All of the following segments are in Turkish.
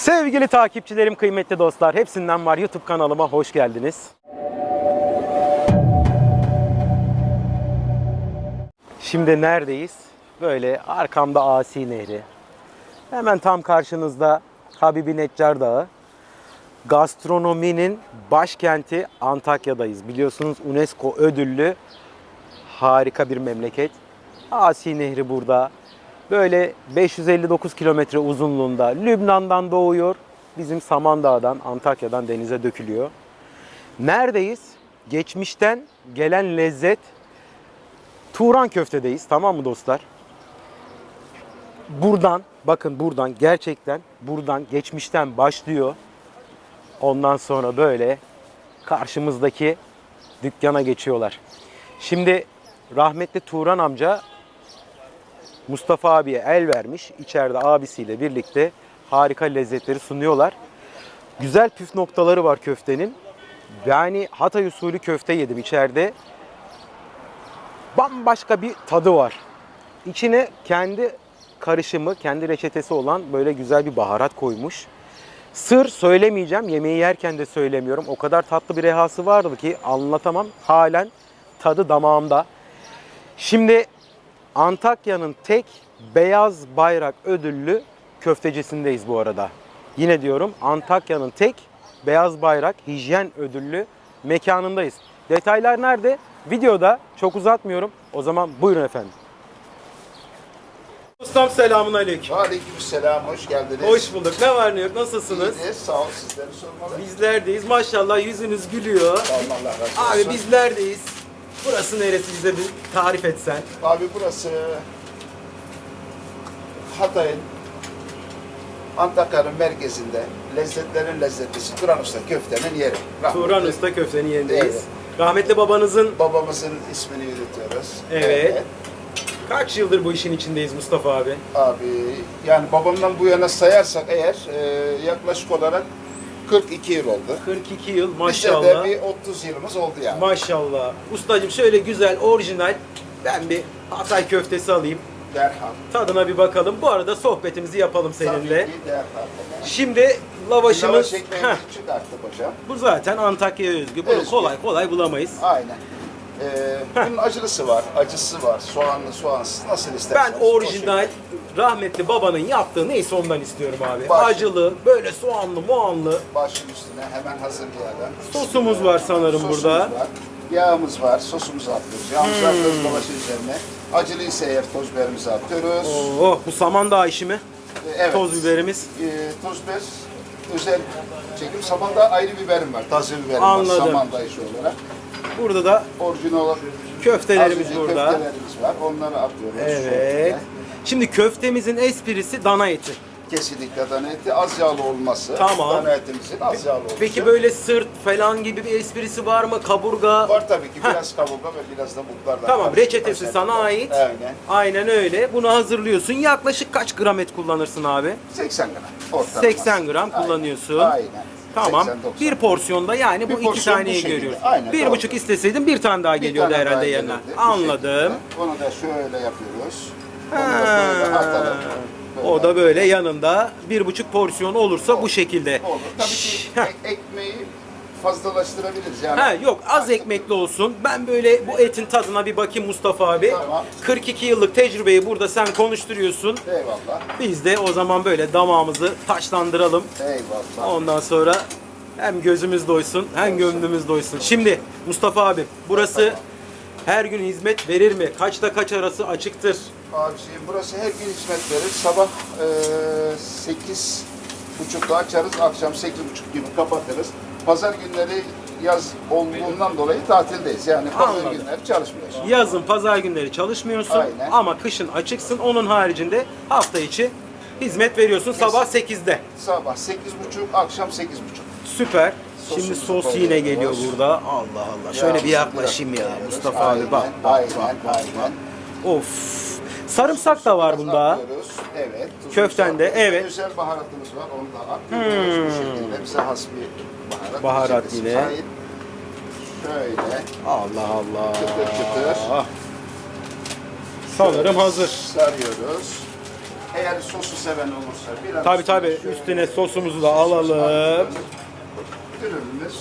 Sevgili takipçilerim, kıymetli dostlar, hepsinden var YouTube kanalıma hoş geldiniz. Şimdi neredeyiz? Böyle arkamda Asi Nehri. Hemen tam karşınızda Habibi Neccar Dağı. Gastronominin başkenti Antakya'dayız. Biliyorsunuz UNESCO ödüllü harika bir memleket. Asi Nehri burada. Böyle 559 kilometre uzunluğunda Lübnan'dan doğuyor. Bizim Samandağ'dan, Antakya'dan denize dökülüyor. Neredeyiz? Geçmişten gelen lezzet Turan köftedeyiz tamam mı dostlar? Buradan bakın buradan gerçekten buradan geçmişten başlıyor. Ondan sonra böyle karşımızdaki dükkana geçiyorlar. Şimdi rahmetli Turan amca Mustafa abiye el vermiş. İçeride abisiyle birlikte harika lezzetleri sunuyorlar. Güzel püf noktaları var köftenin. Yani Hatay usulü köfte yedim içeride. Bambaşka bir tadı var. İçine kendi karışımı, kendi reçetesi olan böyle güzel bir baharat koymuş. Sır söylemeyeceğim. Yemeği yerken de söylemiyorum. O kadar tatlı bir rehası vardı ki anlatamam. Halen tadı damağımda. Şimdi Antakya'nın tek beyaz bayrak ödüllü köftecisindeyiz bu arada. Yine diyorum Antakya'nın tek beyaz bayrak hijyen ödüllü mekanındayız. Detaylar nerede? Videoda çok uzatmıyorum. O zaman buyurun efendim. Ustam selamun aleyküm. Aleykümselam, hoş geldiniz. Hoş bulduk. Ne var ne yok? Nasılsınız? İyiyiz, sağ ol sizleri sormalı. Bizlerdeyiz. Maşallah yüzünüz gülüyor. Allah razı olsun. Abi bizlerdeyiz. Burası neresi bize bir tarif etsen. Abi burası Hatay'ın Antakya'nın merkezinde lezzetlerin lezzetlisi Turan Usta köftenin yeri. Rahmetli Turan Usta köftenin yerindeyiz. Evet. Rahmetli babanızın Babamızın ismini yürütüyoruz. Evet. kaç yıldır bu işin içindeyiz Mustafa abi? Abi yani babamdan bu yana sayarsak eğer e, yaklaşık olarak 42 yıl oldu. 42 yıl Bize maşallah. de bir 30 yılımız oldu yani. Maşallah. Ustacığım şöyle güzel, orijinal ben bir Hatay köftesi alayım. Derhal. Tadına bir bakalım. Bu arada sohbetimizi yapalım seninle. Tabii ki derhal. Şimdi lavaşımız Lavaş ekmeğimizi Heh, çıkarttık hocam. bu zaten Antakya'ya özgü. Bunu Özgü. kolay kolay bulamayız. Aynen. Ee, bunun acılısı var, acısı var, soğanlı, soğansız nasıl Ben isterseniz. orijinal rahmetli babanın yaptığı neyse ondan istiyorum abi. Baş- Acılı, böyle soğanlı, muanlı. Başın üstüne hemen hazırlayalım. Sosumuz var sanırım Sosumuz burada. Var. Yağımız var, sosumuzu atıyoruz. Yağımızı Hmm. atıyoruz lavaşın üzerine. Acılıysa eğer toz biberimizi atıyoruz. Oh, bu Samandağ işi mi? Ee, evet. Toz biberimiz. Ee, toz biber özel çekim. Samanda ayrı biberim var, taze biberim Anladım. var samanda işi olarak. Burada da Orijinal köftelerimiz burada. Köftelerimiz var, onları atıyoruz. Evet. Şöyle. Şimdi köftemizin esprisi dana eti. Kesinlikle dana eti az yağlı olması. Tamam. Dana etimizin az yağlı olması. Peki böyle sırt falan gibi bir esprisi var mı? Kaburga? Var tabii ki biraz kaburga ve biraz da buklarla. Tamam karışık reçetesi sana ait. Aynen. Aynen öyle. Bunu hazırlıyorsun. Yaklaşık kaç gram et kullanırsın abi? 80 gram. Ortalama. 80 gram Aynen. kullanıyorsun. Aynen. Tamam. 80-90. Bir porsiyonda yani Bir bu iki porsiyon bu taneyi şekilde. görüyoruz. Aynen, bir doğru. buçuk isteseydin bir tane daha Bir geliyordu tane herhalde daha yanına. gelirdi, bu Anladım. şekilde. Onu da şöyle yapıyoruz. Onu Ha. da böyle atalım. Böyle. O da böyle yanında bir buçuk porsiyon olursa bu şekilde. Olur. Tabii ki Şşş, heh. ek- ekmeği fazlalaştırabiliriz yani. Ha yok az ekmekli olsun. Ben böyle bu etin tadına bir bakayım Mustafa abi. Tamam. 42 yıllık tecrübeyi burada sen konuşturuyorsun. Eyvallah. Biz de o zaman böyle damağımızı taşlandıralım. Eyvallah. Ondan sonra hem gözümüz doysun hem gönlümüz doysun. Şimdi Mustafa abi burası her gün hizmet verir mi? Kaçta kaç arası açıktır? Abiciğim burası her gün hizmet verir. Sabah eee 8 buçukta açarız, akşam 8 buçuk gibi kapatırız. Pazar günleri yaz olduğundan dolayı tatildeyiz. Yani pazar Anladım. günleri çalışmıyoruz. Yazın pazar günleri çalışmıyorsun Aynen. ama kışın açıksın. Onun haricinde hafta içi hizmet veriyorsun sabah 8'de. Sabah 8 buçuk, akşam 8 buçuk. Süper. Şimdi sos yine geliyor burada. Allah Allah. Şöyle bir yaklaşayım ya. Mustafa abi bak Aynen, bak aynen, bak bak. aynen. Of. Sarımsak da var bunda. atıyoruz. Evet. Köftende, atıyoruz. evet. Özel baharatımız var. Onu da atıyoruz. Bu şekilde bize has bir baharat. Baharat Reçetesi yine. ait. Şöyle. Allah Allah. Çıtır çıtır. Sanırım hazır. Sarıyoruz. Eğer sosu seven olursa biraz Tabi tabi üstüne sosumuzu da alalım. Ürünümüz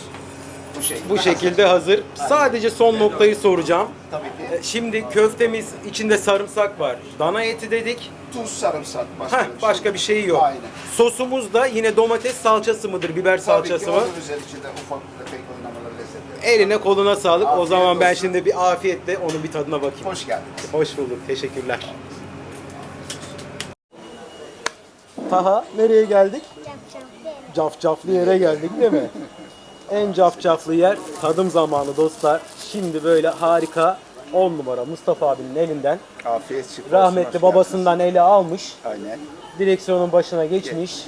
bu şekilde. Bu şekilde hazır. Sadece son noktayı soracağım. Tabii ki. E, Şimdi köftemiz içinde sarımsak var. Dana eti dedik. Tuz, sarımsak başka Heh, bir şey. başka bir şey yok. Aynen. Sosumuz da yine domates salçası mıdır, biber Tabii salçası ki mı? ufak tefek lezzetli. Eline koluna sağlık. o Afiyet zaman ben olsun. şimdi bir afiyetle onun bir tadına bakayım. Hoş geldiniz. Hoş bulduk. Teşekkürler. Taha nereye geldik? Cafcaflı yere geldik değil mi? en cafcaflı yer tadım zamanı dostlar. Şimdi böyle harika 10 numara Mustafa abinin elinden Afiyet şifa rahmetli babasından eli almış. Aynen. Direksiyonun başına geçmiş.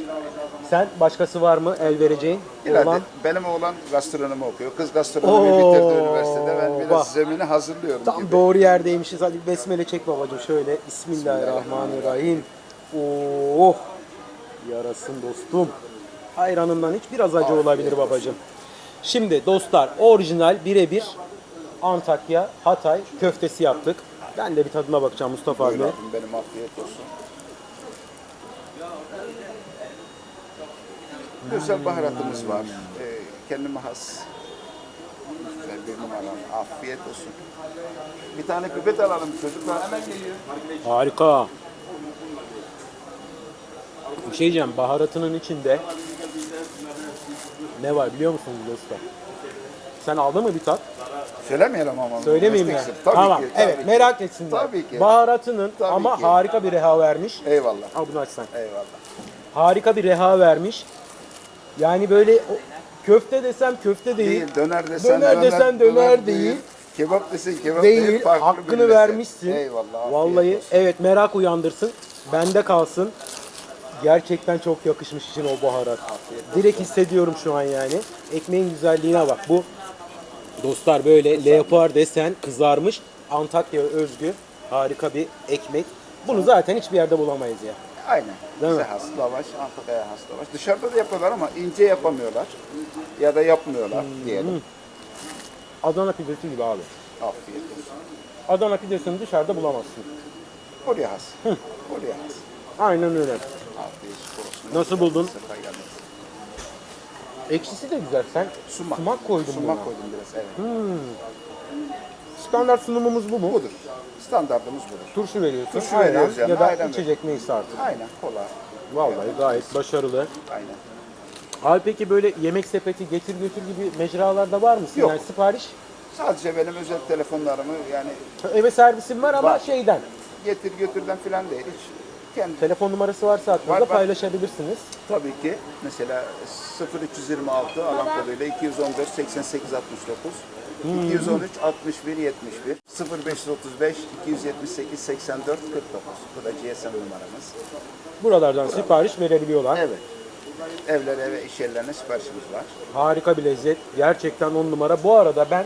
Sen başkası var mı el vereceğin? İleride Olan benim oğlan gastronomi okuyor. Kız gastronomi bitirdi Oo, üniversitede. Ben biraz bak. zemini hazırlıyorum Tam gibi. doğru yerdeymişiz. Hadi besmele çek babacığım şöyle. Bismillahirrahmanirrahim. Oh. Yarasın dostum. Ayranından hiç biraz acı olabilir babacığım. Şimdi dostlar orijinal birebir Antakya, Hatay köftesi yaptık. Ben de bir tadına bakacağım Mustafa abi. Benim afiyet olsun. Özel baharatımız var. Ee, kendime has. Güzel bir numaram. Afiyet olsun. Bir tane pipet alalım çocuklar hemen geliyor. Harika. Bir şey diyeceğim baharatının içinde ne var biliyor musunuz dostlar? Sen aldın mı bir tat? Söylemeyelim ama. Söylemeyeyim mi? Tabii tamam. ki. tabii evet ki. merak etsinler. Tabii ki. Baharatının Tabii ama ki. harika bir reha vermiş. Eyvallah. Al bunu açsan. Eyvallah. Harika bir reha vermiş. Yani böyle o, köfte desem köfte değil. Değil, döner desen Döner desen döner değil. Kebap desen kebap değil. değil. Hakkını vermişsin. Eyvallah. Vallahi evet merak uyandırsın. Bende kalsın. Gerçekten çok yakışmış için o baharat. Direkt hissediyorum şu an yani. Ekmeğin güzelliğine bak. Bu dostlar böyle leopar desen kızarmış Antakya özgü harika bir ekmek. Bunu zaten hiçbir yerde bulamayız ya. Aynen. Değil Bize mi? has lavaş, Antakya'ya has lavaş. Dışarıda da yapıyorlar ama ince yapamıyorlar. Ya da yapmıyorlar Hmm. diyelim. Adana pidesi gibi abi. Afiyet olsun. Adana pidesini dışarıda bulamazsın. Oraya has. Oraya has. Aynen öyle. Nasıl buldun? Ekşisi de güzel. Sen Sumak. sumak koydun Sumak buna. koydum biraz evet. Standart sunumumuz bu mu? Budur. Standartımız budur. Turşu veriyorsun. Turşu ayran veriyoruz yani, ya da ayran içecek neyse artık. Aynen kola. Vallahi gayet başarılı. Aynen. Abi peki böyle yemek sepeti getir götür gibi mecralarda var mısın? Yok. Yani sipariş Sadece benim özel telefonlarımı yani eve servisim var ama Var. şeyden. getir götürden falan değil. Hiç kendi Telefon numarası varsa aklınızda Var, var. paylaşabilirsiniz. Tabii ki mesela 0326 alan koduyla 214 88 69 213 61 71 0535 278 84 49 bu da GSM numaramız. Buralardan sipariş verebiliyorlar. Evet. Evlere ve iş yerlerine siparişimiz var. Harika bir lezzet. Gerçekten on numara. Bu arada ben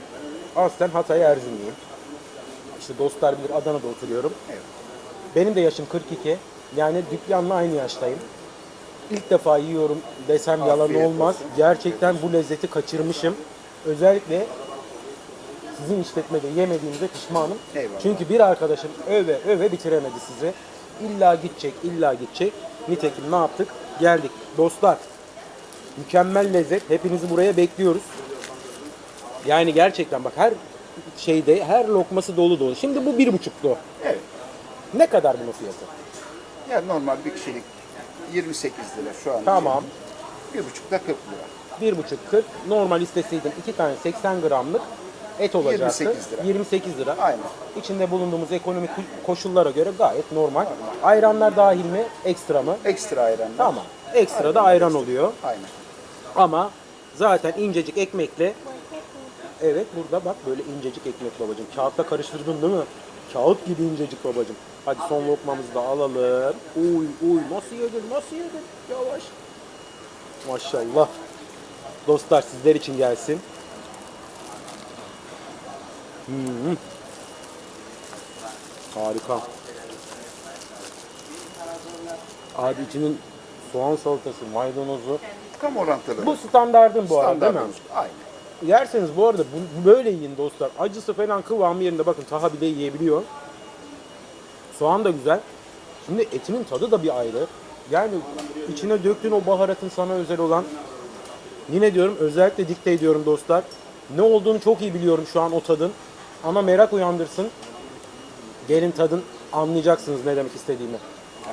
aslen Hatay Erzinliyim. İşte dostlar bilir Adana'da oturuyorum. Evet. Benim de yaşım 42. Yani dükkanla aynı yaştayım. İlk defa yiyorum desem yalan Afiyet olmaz. olsun. Gerçekten bu lezzeti kaçırmışım. Özellikle sizin işletmede yemediğimize pişmanım. Eyvallah. Çünkü bir arkadaşım öve öve bitiremedi sizi. İlla gidecek, illa gidecek. Nitekim ne yaptık? Geldik. Dostlar, mükemmel lezzet. Hepinizi buraya bekliyoruz. Yani gerçekten bak her şeyde, her lokması dolu dolu. Şimdi bu bir buçuklu. Evet. Ne kadar bunun fiyatı? Yani normal bir kişilik 28 lira şu an. Tamam. Bir buçukta 40 lira. Bir buçuk 40. Normal isteseydim iki tane 80 gramlık et olacaktı. 28 lira. 28 lira. Aynen. İçinde bulunduğumuz ekonomik koşullara göre gayet normal. Ayranlar dahil mi? Ekstra mı? Ekstra ayran. Tamam. Ekstra da ayran oluyor. Aynen. Ama zaten incecik ekmekle Evet burada bak böyle incecik ekmek babacığım. Kağıtla karıştırdın değil mi? Kağıt gibi incecik babacığım. Hadi son lokmamızı da alalım. Uy uy nasıl yedin nasıl yedin? Yavaş. Maşallah. Dostlar sizler için gelsin. Hmm. Harika. Abi içinin soğan salatası, maydanozu. Tam orantılı. Bu standardın bu arada değil mi? Standartımız. Aynen. Yerseniz bu arada bu, böyle yiyin dostlar. Acısı falan kıvamı yerinde bakın Taha bile yiyebiliyor. Soğan da güzel. Şimdi etinin tadı da bir ayrı. Yani içine döktüğün o baharatın sana özel olan yine diyorum özellikle dikte ediyorum dostlar. Ne olduğunu çok iyi biliyorum şu an o tadın. Ama merak uyandırsın. Gelin tadın anlayacaksınız ne demek istediğimi.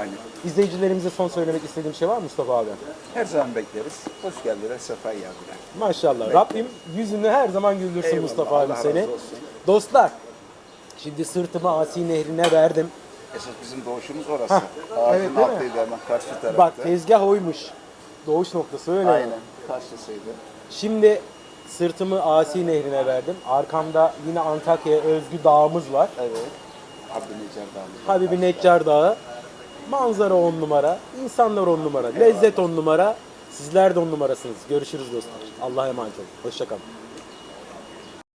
Aynen. İzleyicilerimize son söylemek istediğim şey var mı Mustafa abi? Her zaman bekleriz. Hoş geldiler, sefa geldiler. Maşallah. Rabbim yüzünü her zaman güldürsün Eyvallah, Mustafa abi Allah seni. olsun. Dostlar, şimdi sırtımı Asi Nehri'ne verdim. Esas bizim doğuşumuz orası. Hah, Ağacın evet, değil mi? altıydı hemen karşı tarafta. Bak tezgah oymuş. Doğuş noktası öyle. Aynen. Karşısıydı. Şimdi sırtımı Asi Nehri'ne verdim. Arkamda yine Antakya'ya özgü dağımız var. Evet. Abdü Necar Dağı'nda. Habibi Neccar Dağı. Manzara on numara, insanlar on numara, lezzet on numara. Sizler de on numarasınız. Görüşürüz dostlar. Allah'a emanet olun. Hoşçakalın.